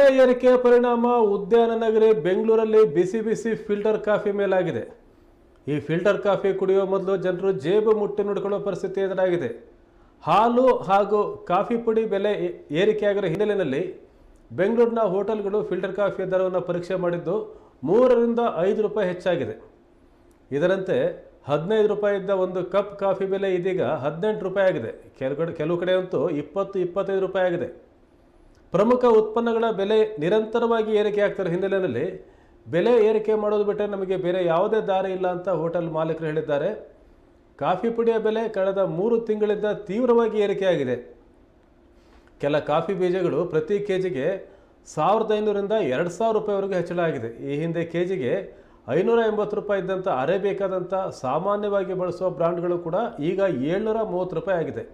ಬೆಲೆ ಏರಿಕೆಯ ಪರಿಣಾಮ ಉದ್ಯಾನ ನಗರಿ ಬೆಂಗಳೂರಲ್ಲಿ ಬಿಸಿ ಬಿಸಿ ಫಿಲ್ಟರ್ ಕಾಫಿ ಮೇಲಾಗಿದೆ. ಈ ಫಿಲ್ಟರ್ ಕಾಫಿ ಕುಡಿಯುವ ಮೊದಲು ಜನರು ಜೇಬು ಮುಟ್ಟಿ ನೋಡಿಕೊಳ್ಳುವ ಪರಿಸ್ಥಿತಿ ಎದುರಾಗಿದೆ. ಹಾಲು ಹಾಗೂ ಕಾಫಿ ಪುಡಿ ಬೆಲೆ ಏರಿಕೆಯಾಗಿರೋ ಹಿನ್ನೆಲೆಯಲ್ಲಿ ಬೆಂಗಳೂರಿನ ಹೋಟೆಲ್ಗಳು ಫಿಲ್ಟರ್ ಕಾಫಿಯ ದರವನ್ನು ಪರೀಕ್ಷೆ ಮಾಡಿದ್ದು ಮೂರರಿಂದ ಐದು ರೂಪಾಯಿ ಹೆಚ್ಚಾಗಿದೆ. ಇದರಂತೆ ಹದಿನೈದು ರೂಪಾಯಿ ಇದ್ದ ಒಂದು ಕಪ್ ಕಾಫಿ ಬೆಲೆ ಇದೀಗ ಹದಿನೆಂಟು ರೂಪಾಯಿ ಆಗಿದೆ. ಕೆಲವು ಕಡೆ ಕೆಲವು ಕಡೆ ಅಂತೂ ಇಪ್ಪತ್ತು, ಇಪ್ಪತ್ತೈದು ರೂಪಾಯಿ ಆಗಿದೆ. ಪ್ರಮುಖ ಉತ್ಪನ್ನಗಳ ಬೆಲೆ ನಿರಂತರವಾಗಿ ಏರಿಕೆ ಆಗ್ತಾರೆ ಹಿನ್ನೆಲೆಯಲ್ಲಿ ಬೆಲೆ ಏರಿಕೆ ಮಾಡೋದು ಬಿಟ್ಟರೆ ನಮಗೆ ಬೇರೆ ಯಾವುದೇ ದಾರಿ ಇಲ್ಲ ಅಂತ ಹೋಟೆಲ್ ಮಾಲೀಕರು ಹೇಳಿದ್ದಾರೆ. ಕಾಫಿ ಪುಡಿಯ ಬೆಲೆ ಕಳೆದ ಮೂರು ತಿಂಗಳಿಂದ ತೀವ್ರವಾಗಿ ಏರಿಕೆಯಾಗಿದೆ. ಕೆಲ ಕಾಫಿ ಬೀಜಗಳು ಪ್ರತಿ ಕೆ ಜಿಗೆ ಸಾವಿರದ ಐನೂರಿಂದ ಎರಡು ಸಾವಿರ ರೂಪಾಯಿವರೆಗೂ ಹೆಚ್ಚಳ ಆಗಿದೆ ಈ ಹಿಂದೆ ಕೆ ಜಿಗೆ ಐನೂರ ಎಂಬತ್ತು ರೂಪಾಯಿ ಇದ್ದಂಥ ಅರೇಬೇಕಾದಂಥ ಸಾಮಾನ್ಯವಾಗಿ ಬಳಸುವ ಬ್ರಾಂಡ್ಗಳು ಕೂಡ ಈಗ ಏಳ್ನೂರ ಮೂವತ್ತು ರೂಪಾಯಿ ಆಗಿದೆ.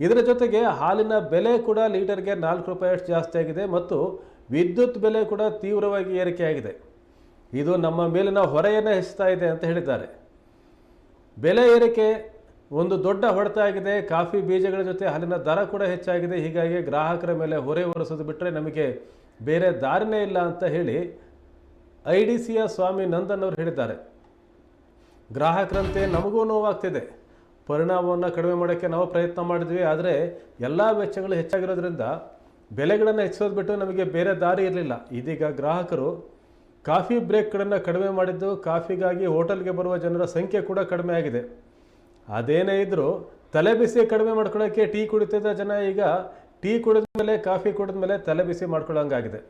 ಇದರ ಜೊತೆಗೆ ಹಾಲಿನ ಬೆಲೆ ಕೂಡ ಲೀಟರ್ಗೆ ನಾಲ್ಕು ರೂಪಾಯಿಯಷ್ಟು ಜಾಸ್ತಿ ಆಗಿದೆ ಮತ್ತು ವಿದ್ಯುತ್ ಬೆಲೆ ಕೂಡ ತೀವ್ರವಾಗಿ ಏರಿಕೆಯಾಗಿದೆ. ಇದು ನಮ್ಮ ಮೇಲಿನ ಹೊರೆಯನ್ನು ಹೆಚ್ಚುತ್ತಾ ಇದೆ ಅಂತ ಹೇಳಿದ್ದಾರೆ. ಬೆಲೆ ಏರಿಕೆ ಒಂದು ದೊಡ್ಡ ಹೊಡೆತ ಆಗಿದೆ. ಕಾಫಿ ಬೀಜಗಳ ಜೊತೆ ಹಾಲಿನ ದರ ಕೂಡ ಹೆಚ್ಚಾಗಿದೆ. ಹೀಗಾಗಿ ಗ್ರಾಹಕರ ಮೇಲೆ ಹೊರೆ ಹೊರಿಸೋದು ಬಿಟ್ಟರೆ ನಮಗೆ ಬೇರೆ ದಾರಿನೇ ಇಲ್ಲ ಅಂತ ಹೇಳಿ ಐ ಡಿ ಸಿಯ ಸ್ವಾಮಿ ನಂದನ್ ಅವರು ಹೇಳಿದ್ದಾರೆ. ಗ್ರಾಹಕರಂತೆ ನಮಗೂ ನೋವಾಗ್ತಿದೆ. ಪರಿಣಾಮವನ್ನು ಕಡಿಮೆ ಮಾಡೋಕ್ಕೆ ನಾವು ಪ್ರಯತ್ನ ಮಾಡಿದ್ವಿ. ಆದರೆ ಎಲ್ಲ ವೆಚ್ಚಗಳು ಹೆಚ್ಚಾಗಿರೋದ್ರಿಂದ ಬೆಲೆಗಳನ್ನು ಹೆಚ್ಚಿಸೋದು ಬಿಟ್ಟು ನಮಗೆ ಬೇರೆ ದಾರಿ ಇರಲಿಲ್ಲ. ಇದೀಗ ಗ್ರಾಹಕರು ಕಾಫಿ ಬ್ರೇಕ್ಗಳನ್ನು ಕಡಿಮೆ ಮಾಡಿದ್ದು, ಕಾಫಿಗಾಗಿ ಹೋಟೆಲ್ಗೆ ಬರುವ ಜನರ ಸಂಖ್ಯೆ ಕೂಡ ಕಡಿಮೆ ಆಗಿದೆ. ಅದೇನೇ ಇದ್ದರೂ ತಲೆ ಬಿಸಿ ಕಡಿಮೆ ಮಾಡ್ಕೊಳ್ಳೋಕ್ಕೆ ಟೀ ಕುಡಿತಿದ್ದ ಜನ ಈಗ ಟೀ ಕುಡಿದ ಮೇಲೆ ಕಾಫಿ ಕುಡಿದ ಮೇಲೆ ತಲೆ ಬಿಸಿ ಮಾಡ್ಕೊಳ್ಳೋಂಗಾಗಿದೆ